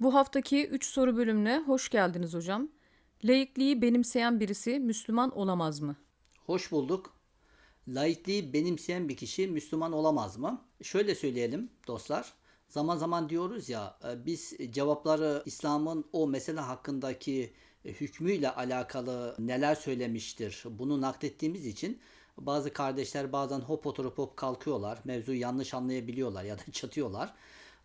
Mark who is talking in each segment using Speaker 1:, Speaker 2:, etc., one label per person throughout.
Speaker 1: Bu haftaki 3 soru bölümüne hoş geldiniz hocam. Laikliği benimseyen birisi Müslüman olamaz mı?
Speaker 2: Hoş bulduk. Laikliği benimseyen bir kişi Müslüman olamaz mı? Şöyle söyleyelim dostlar. Zaman zaman diyoruz ya e, biz cevapları İslam'ın o mesele hakkındaki e, hükmüyle alakalı neler söylemiştir bunu naklettiğimiz için bazı kardeşler bazen hop oturup hop kalkıyorlar. Mevzuyu yanlış anlayabiliyorlar ya da çatıyorlar.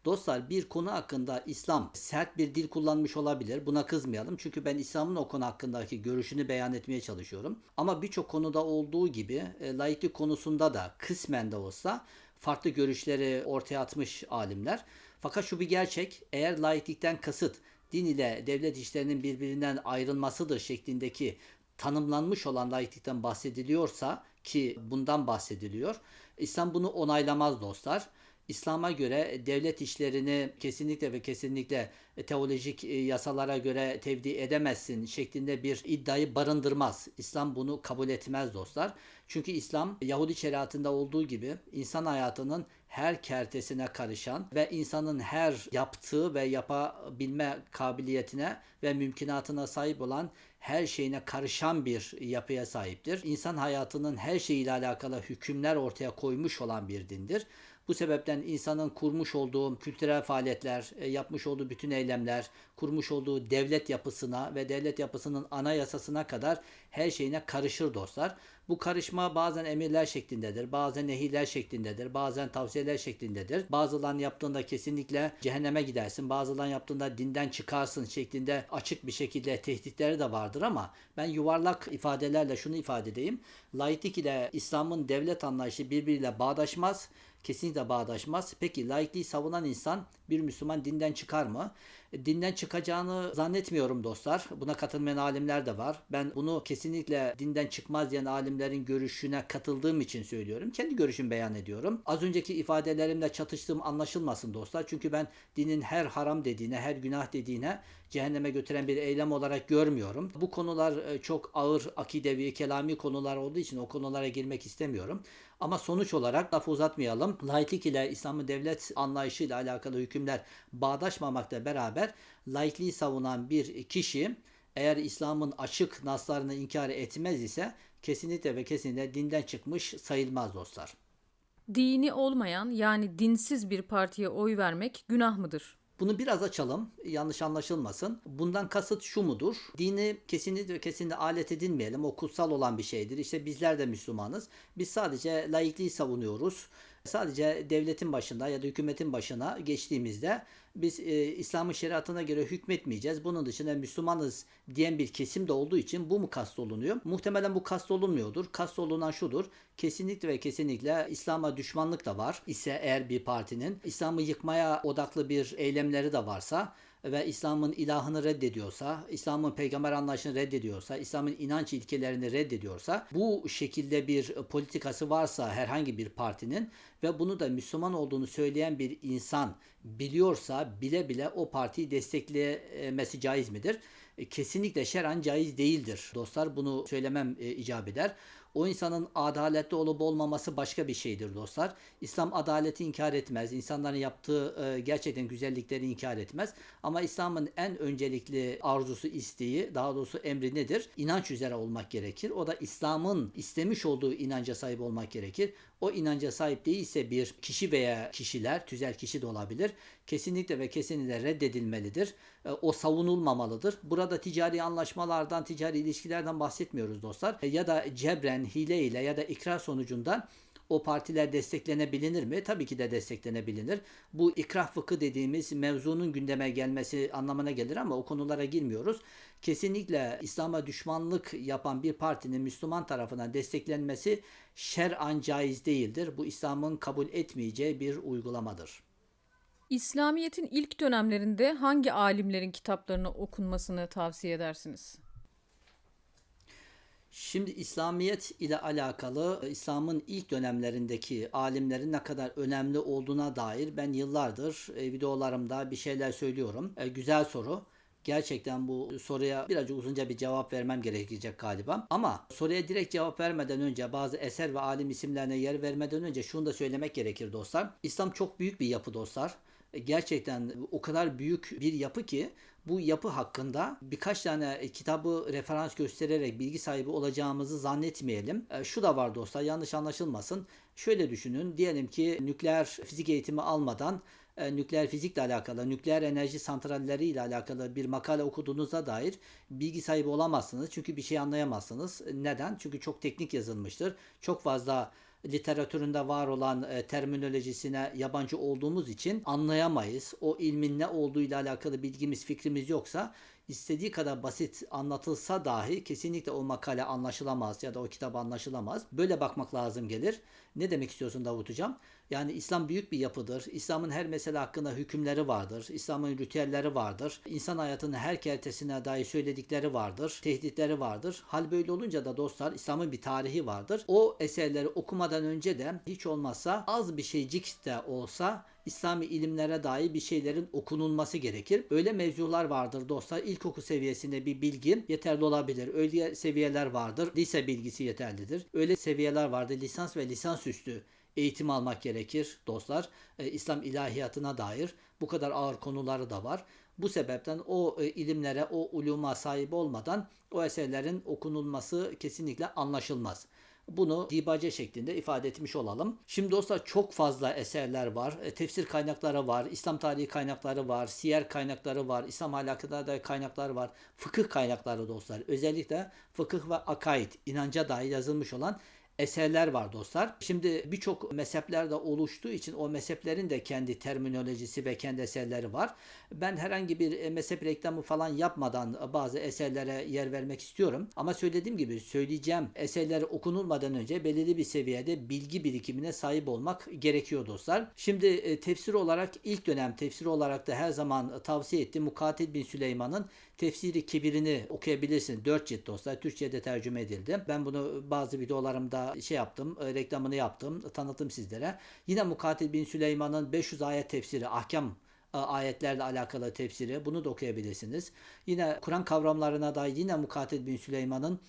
Speaker 2: Dostlar bir konu hakkında İslam sert bir dil kullanmış olabilir. Buna kızmayalım. Çünkü ben İslam'ın o konu hakkındaki görüşünü beyan etmeye çalışıyorum. Ama birçok konuda olduğu gibi e, laiklik konusunda da kısmen de olsa farklı görüşleri ortaya atmış alimler. Fakat şu bir gerçek. Eğer laiklikten kasıt din ile devlet işlerinin birbirinden ayrılmasıdır şeklindeki tanımlanmış olan laiklikten bahsediliyorsa ki bundan bahsediliyor. İslam bunu onaylamaz dostlar. İslam'a göre devlet işlerini kesinlikle ve kesinlikle teolojik e, yasalara göre tevdi edemezsin şeklinde bir iddiayı barındırmaz. İslam bunu kabul etmez dostlar. Çünkü İslam Yahudi şeriatında olduğu gibi insan hayatının her kertesine karışan ve insanın her yaptığı ve yapabilme kabiliyetine ve mümkünatına sahip olan her şeyine karışan bir yapıya sahiptir. İnsan hayatının her şeyiyle alakalı hükümler ortaya koymuş olan bir dindir. Bu sebepten insanın kurmuş olduğu kültürel faaliyetler, e, yapmış olduğu bütün eylemler, kurmuş olduğu devlet yapısına ve devlet yapısının anayasasına kadar her şeyine karışır dostlar. Bu karışma bazen emirler şeklindedir, bazen nehirler şeklindedir, bazen tavsiyeler şeklindedir. Bazılarını yaptığında kesinlikle cehenneme gidersin, bazılarını yaptığında dinden çıkarsın şeklinde açık bir şekilde tehditleri de vardır ama ben yuvarlak ifadelerle şunu ifade edeyim. Laiklik ile İslam'ın devlet anlayışı birbiriyle bağdaşmaz kesinlikle bağdaşmaz. Peki laikliği savunan insan bir Müslüman dinden çıkar mı? Dinden çıkacağını zannetmiyorum dostlar. Buna katılmayan alimler de var. Ben bunu kesinlikle dinden çıkmaz diyen alimlerin görüşüne katıldığım için söylüyorum. Kendi görüşümü beyan ediyorum. Az önceki ifadelerimle çatıştığım anlaşılmasın dostlar. Çünkü ben dinin her haram dediğine, her günah dediğine cehenneme götüren bir eylem olarak görmüyorum. Bu konular e, çok ağır akidevi, kelami konular olduğu için o konulara girmek istemiyorum. Ama sonuç olarak lafı uzatmayalım. Laiklik ile İslam'ın devlet anlayışıyla alakalı hükümler bağdaşmamakla beraber laikliği savunan bir kişi eğer İslam'ın açık naslarını inkar etmez ise kesinlikle ve kesinlikle dinden çıkmış sayılmaz dostlar.
Speaker 1: Dini olmayan yani dinsiz bir partiye oy vermek günah mıdır?
Speaker 2: Bunu biraz açalım. Yanlış anlaşılmasın. Bundan kasıt şu mudur? Dini kesinlikle kesinlikle alet edinmeyelim. O kutsal olan bir şeydir. İşte bizler de Müslümanız. Biz sadece laikliği savunuyoruz. Sadece devletin başında ya da hükümetin başına geçtiğimizde biz e, İslam'ın şeriatına göre hükmetmeyeceğiz. Bunun dışında Müslümanız diyen bir kesim de olduğu için bu mu kastolunuyor? Muhtemelen bu kastolunmuyordur. Kastolunan şudur. Kesinlikle ve kesinlikle İslam'a düşmanlık da var ise eğer bir partinin İslam'ı yıkmaya odaklı bir eylemleri de varsa ve İslam'ın ilahını reddediyorsa, İslam'ın peygamber anlayışını reddediyorsa, İslam'ın inanç ilkelerini reddediyorsa, bu şekilde bir politikası varsa herhangi bir partinin ve bunu da Müslüman olduğunu söyleyen bir insan biliyorsa bile bile o partiyi desteklemesi caiz midir? E, Kesinlikle şer'an caiz değildir. Dostlar bunu söylemem e, icap eder. O insanın adaletli olup olmaması başka bir şeydir dostlar. İslam adaleti inkar etmez. İnsanların yaptığı e, gerçekten güzellikleri inkar etmez. Ama İslam'ın en öncelikli arzusu, isteği, daha doğrusu emri nedir? İnanç üzere olmak gerekir. O da İslam'ın istemiş olduğu inanca sahip olmak gerekir. O inanca sahip değilse bir kişi veya kişiler, tüzel kişi de olabilir. Kesinlikle ve kesinlikle reddedilmelidir. E, O savunulmamalıdır. Burada ticari anlaşmalardan, ticari ilişkilerden bahsetmiyoruz dostlar. E, Ya da cebren, hile ile ya da ikrar sonucunda o partiler desteklenebilir mi? Tabii ki de desteklenebilir. Bu ikrah fıkı dediğimiz mevzunun gündeme gelmesi anlamına gelir ama o konulara girmiyoruz. Kesinlikle İslam'a düşmanlık yapan bir partinin Müslüman tarafından desteklenmesi şer'an caiz değildir. Bu İslam'ın kabul etmeyeceği bir uygulamadır.
Speaker 1: İslamiyet'in ilk dönemlerinde hangi alimlerin kitaplarını okunmasını tavsiye edersiniz?
Speaker 2: Şimdi İslamiyet ile alakalı e, İslam'ın ilk dönemlerindeki alimlerin ne kadar önemli olduğuna dair ben yıllardır e, videolarımda bir şeyler söylüyorum. E, güzel soru. Gerçekten bu soruya birazcık uzunca bir cevap vermem gerekecek galiba. Ama soruya direkt cevap vermeden önce bazı eser ve alim isimlerine yer vermeden önce şunu da söylemek gerekir dostlar. İslam çok büyük bir yapı dostlar e, gerçekten o kadar büyük bir yapı ki bu yapı hakkında birkaç tane kitabı referans göstererek bilgi sahibi olacağımızı zannetmeyelim. E, Şu da var dostlar yanlış anlaşılmasın. Şöyle düşünün diyelim ki nükleer fizik eğitimi almadan e, nükleer fizikle alakalı, nükleer enerji santralleri ile alakalı bir makale okuduğunuzda dair bilgi sahibi olamazsınız. Çünkü bir şey anlayamazsınız. Neden? Çünkü çok teknik yazılmıştır. Çok fazla literatüründe var olan e, terminolojisine yabancı olduğumuz için anlayamayız. O ilmin ne olduğu ile alakalı bilgimiz, fikrimiz yoksa istediği kadar basit anlatılsa dahi kesinlikle o makale anlaşılamaz ya da o kitap anlaşılamaz. Böyle bakmak lazım gelir. Ne demek istiyorsun Davut Hocam? Yani İslam büyük bir yapıdır. İslam'ın her mesele hakkında hükümleri vardır. İslam'ın ritüelleri vardır. İnsan hayatının her kertesine dair söyledikleri vardır. Tehditleri vardır. Hal böyle olunca da dostlar İslam'ın bir tarihi vardır. O eserleri okumadan önce de hiç olmazsa az bir şeycik de olsa İslami ilimlere dair bir şeylerin okunulması gerekir. Öyle mevzular vardır dostlar. İlkokul seviyesinde bir bilgi yeterli olabilir. Öyle seviyeler vardır. Lise bilgisi yeterlidir. Öyle seviyeler vardır. Lisans ve lisansüstü eğitim almak gerekir dostlar. Ee, İslam ilahiyatına dair bu kadar ağır konuları da var. Bu sebepten o e, ilimlere, o uluma sahip olmadan o eserlerin okunulması kesinlikle anlaşılmaz. Bunu dibace şeklinde ifade etmiş olalım. Şimdi dostlar çok fazla eserler var. E, Tefsir kaynakları var, İslam tarihi kaynakları var, siyer kaynakları var, İslam ahlakına dair kaynaklar var, fıkıh kaynakları dostlar. Özellikle fıkıh ve akaid, inanca dair yazılmış olan eserler var dostlar. Şimdi birçok mezheplerde oluştuğu için o mezheplerin de kendi terminolojisi ve kendi eserleri var. Ben herhangi bir e, mezhep reklamı falan yapmadan bazı eserlere yer vermek istiyorum. Ama söylediğim gibi söyleyeceğim eserler okunulmadan önce belirli bir seviyede bilgi birikimine sahip olmak gerekiyor dostlar. Şimdi e, tefsir olarak ilk dönem tefsir olarak da her zaman tavsiye ettiğim Mukatil bin Süleyman'ın Tefsiri Kibir'ini okuyabilirsin. 4 cilt dostlar. Türkçe'de tercüme edildi. Ben bunu bazı videolarımda şey yaptım, e, reklamını yaptım, tanıttım sizlere. Yine Mukatil bin Süleyman'ın 500 ayet tefsiri, ahkam e, ayetlerle alakalı tefsiri. Bunu da okuyabilirsiniz. Yine Kur'an kavramlarına da yine Mukatil bin Süleyman'ın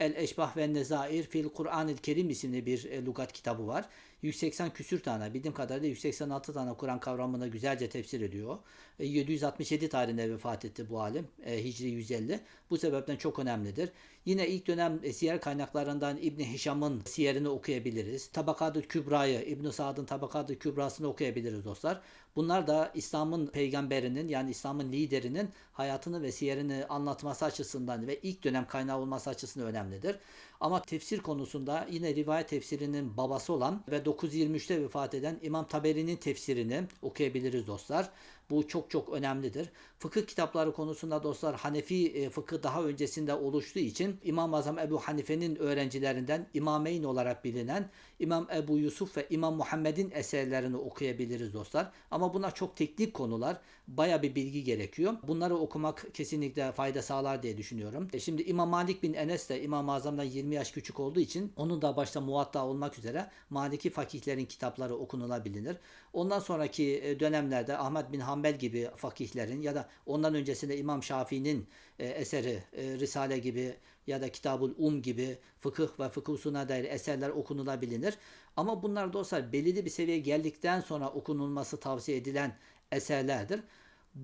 Speaker 2: El Eşbah ve Nezair fil Kur'an-ı Kerim isimli bir e, lugat kitabı var. 180 küsür tane, bildiğim kadarıyla 186 tane Kur'an kavramını güzelce tefsir ediyor. E, 767 tarihinde vefat etti bu alim. E, Hicri 150. Bu sebepten çok önemlidir. Yine ilk dönem e, siyer kaynaklarından İbni Hişam'ın siyerini okuyabiliriz. Tabakad-ı Kübra'yı, İbn Sa'd'ın Tabakad-ı Kübra'sını okuyabiliriz dostlar. Bunlar da İslam'ın peygamberinin yani İslam'ın liderinin hayatını ve siyerini anlatması açısından ve ilk dönem kaynağı olması açısından önemlidir. Ama tefsir konusunda yine rivayet tefsirinin babası olan ve 923'te vefat eden İmam Taberi'nin tefsirini okuyabiliriz dostlar. Bu çok çok önemlidir. Fıkıh kitapları konusunda dostlar Hanefi e, fıkı daha öncesinde oluştuğu için İmam-ı Azam Ebu Hanife'nin öğrencilerinden İmameyn olarak bilinen İmam Ebu Yusuf ve İmam Muhammed'in eserlerini okuyabiliriz dostlar. Ama bunlar çok teknik konular. Baya bir bilgi gerekiyor. Bunları okumak kesinlikle fayda sağlar diye düşünüyorum. E şimdi İmam Malik bin Enes de İmam-ı Azam'dan 20 yaş küçük olduğu için onun da başta muvatta olmak üzere Maliki fakihlerin kitapları okunulabilir. Ondan sonraki e, dönemlerde Ahmet bin Hanbel gibi fakihlerin ya da ondan öncesinde İmam Şafii'nin e, eseri e, Risale gibi ya da Kitabul Um gibi fıkıh ve fıkıh usulüne dair eserler okunulabilir. Ama bunlar dostlar belirli bir seviyeye geldikten sonra okunulması tavsiye edilen eserlerdir.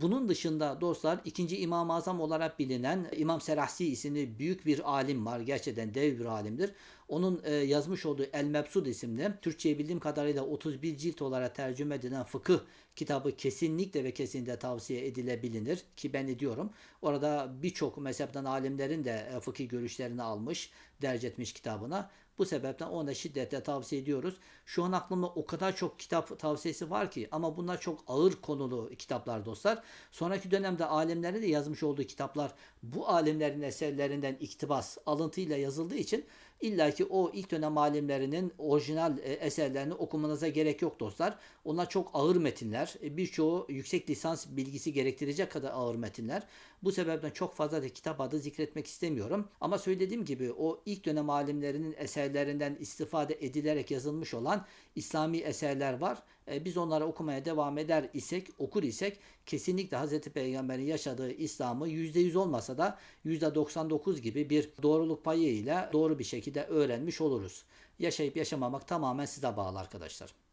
Speaker 2: Bunun dışında dostlar ikinci İmam-ı Azam olarak bilinen İmam Serahsi isimli büyük bir alim var. Gerçekten dev bir alimdir. Onun e, yazmış olduğu El Mebsud isimli Türkçe'ye bildiğim kadarıyla 31 cilt olarak tercüme edilen fıkıh kitabı kesinlikle ve kesinlikle tavsiye edilebilir ki ben ediyorum. Orada birçok mezhepten alimlerin de e, fıkıh görüşlerini almış, derc etmiş kitabına. Bu sebepten onu da şiddetle tavsiye ediyoruz. Şu an aklımda o kadar çok kitap tavsiyesi var ki ama bunlar çok ağır konulu kitaplar dostlar. Sonraki dönemde alimlerin de yazmış olduğu kitaplar bu alimlerin eserlerinden iktibas, alıntıyla yazıldığı için illa ki o ilk dönem alimlerinin orijinal e, eserlerini okumanıza gerek yok dostlar. Onlar çok ağır metinler. E, Birçoğu yüksek lisans bilgisi gerektirecek kadar ağır metinler. Bu sebepten çok fazla da kitap adı zikretmek istemiyorum. Ama söylediğim gibi o ilk dönem alimlerinin eserlerinden istifade edilerek yazılmış olan İslami eserler var. E, biz onları okumaya devam eder isek, okur isek kesinlikle Hz. Peygamber'in yaşadığı İslam'ı %100 olmasa da %99 gibi bir doğruluk payı ile doğru bir şekilde öğrenmiş oluruz. Yaşayıp yaşamamak tamamen size bağlı arkadaşlar.